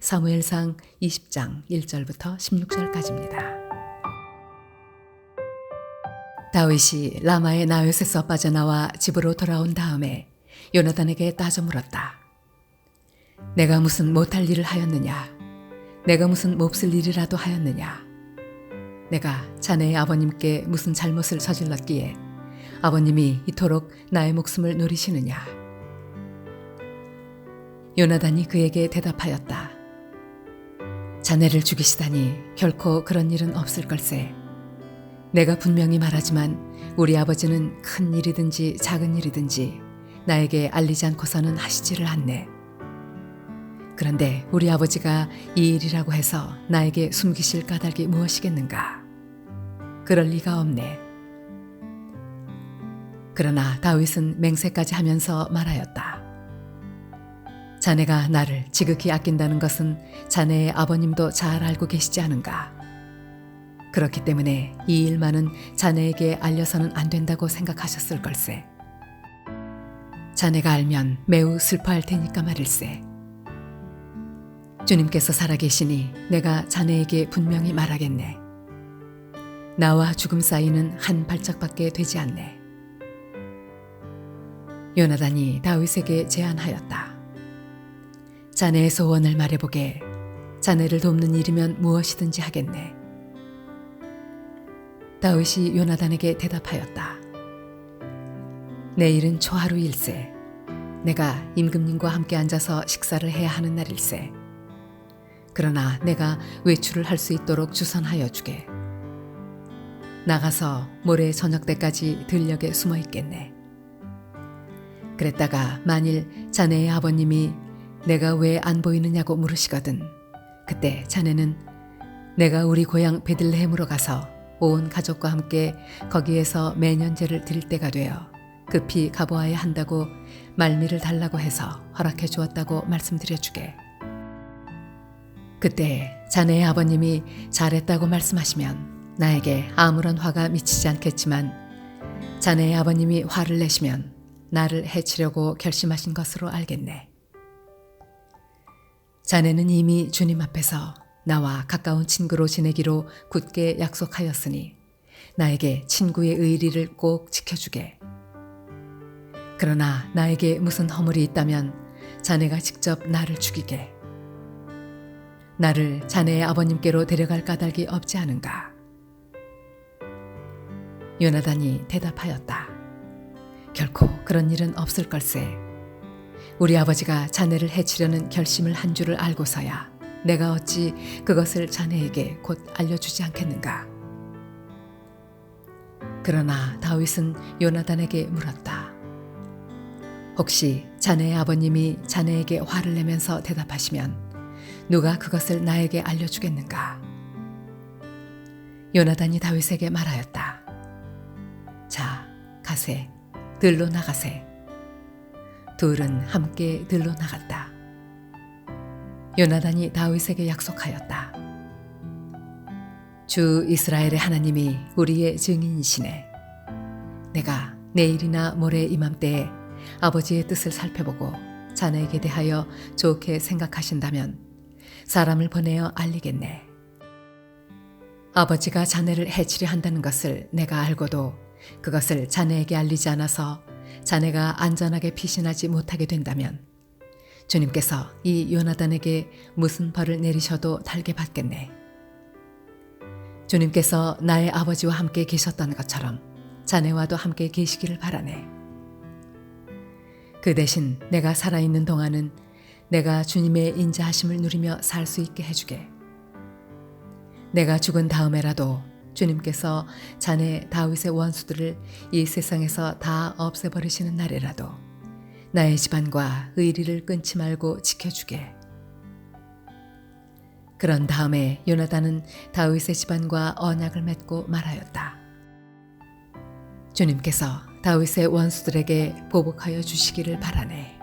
사무엘상 20장 1절부터 16절까지입니다. 다윗이 라마의 나요에서 빠져나와 집으로 돌아온 다음에 요나단에게 따져 물었다. 내가 무슨 못할 일을 하였느냐? 내가 무슨 몹쓸 일이라도 하였느냐? 내가 자네의 아버님께 무슨 잘못을 저질렀기에 아버님이 이토록 나의 목숨을 노리시느냐? 요나단이 그에게 대답하였다. 자네를 죽이시다니 결코 그런 일은 없을 걸세. 내가 분명히 말하지만 우리 아버지는 큰 일이든지 작은 일이든지 나에게 알리지 않고서는 하시지를 않네. 그런데 우리 아버지가 이 일이라고 해서 나에게 숨기실 까닭이 무엇이겠는가? 그럴 리가 없네. 그러나 다윗은 맹세까지 하면서 말하였다. 자네가 나를 지극히 아낀다는 것은 자네의 아버님도 잘 알고 계시지 않은가? 그렇기 때문에 이 일만은 자네에게 알려서는 안 된다고 생각하셨을 걸세. 자네가 알면 매우 슬퍼할 테니까 말일세. 주님께서 살아계시니 내가 자네에게 분명히 말하겠네. 나와 죽음 사이는 한 발짝밖에 되지 않네. 요나단이 다윗에게 제안하였다. 자네의 소원을 말해보게. 자네를 돕는 일이면 무엇이든지 하겠네. 다윗이 요나단에게 대답하였다. 내일은 초하루 일세. 내가 임금님과 함께 앉아서 식사를 해야 하는 날일세. 그러나 내가 외출을 할 수 있도록 주선하여 주게. 나가서 모레 저녁 때까지 들녘에 숨어 있겠네. 그랬다가 만일 자네의 아버님이 내가 왜 안 보이느냐고 물으시거든. 그때 자네는 내가 우리 고향 베들레헴으로 가서 온 가족과 함께 거기에서 매년제를 드릴 때가 되어 급히 가보아야 한다고 말미를 달라고 해서 허락해 주었다고 말씀드려 주게. 그때 자네의 아버님이 잘했다고 말씀하시면 나에게 아무런 화가 미치지 않겠지만 자네의 아버님이 화를 내시면 나를 해치려고 결심하신 것으로 알겠네. 자네는 이미 주님 앞에서 나와 가까운 친구로 지내기로 굳게 약속하였으니 나에게 친구의 의리를 꼭 지켜주게. 그러나 나에게 무슨 허물이 있다면 자네가 직접 나를 죽이게. 나를 자네의 아버님께로 데려갈 까닭이 없지 않은가? 요나단이 대답하였다. 결코 그런 일은 없을 걸세. 우리 아버지가 자네를 해치려는 결심을 한 줄을 알고서야 내가 어찌 그것을 자네에게 곧 알려주지 않겠는가? 그러나 다윗은 요나단에게 물었다. 혹시 자네의 아버님이 자네에게 화를 내면서 대답하시면 누가 그것을 나에게 알려주겠는가? 요나단이 다윗에게 말하였다. 자, 가세, 들로 나가세. 둘은 함께 들로 나갔다. 요나단이 다윗에게 약속하였다. 주 이스라엘의 하나님이 우리의 증인이시네. 내가 내일이나 모레 이맘때에 아버지의 뜻을 살펴보고 자네에게 대하여 좋게 생각하신다면 사람을 보내어 알리겠네. 아버지가 자네를 해치려 한다는 것을 내가 알고도 그것을 자네에게 알리지 않아서 자네가 안전하게 피신하지 못하게 된다면 주님께서 이 요나단에게 무슨 벌을 내리셔도 달게 받겠네. 주님께서 나의 아버지와 함께 계셨던 것처럼 자네와도 함께 계시기를 바라네. 그 대신 내가 살아있는 동안은 내가 주님의 인자하심을 누리며 살 수 있게 해주게. 내가 죽은 다음에라도 주님께서 자네 다윗의 원수들을 이 세상에서 다 없애버리시는 날에라도 나의 집안과 의리를 끊지 말고 지켜주게. 그런 다음에 요나단은 다윗의 집안과 언약을 맺고 말하였다. 주님께서 다윗의 원수들에게 보복하여 주시기를 바라네.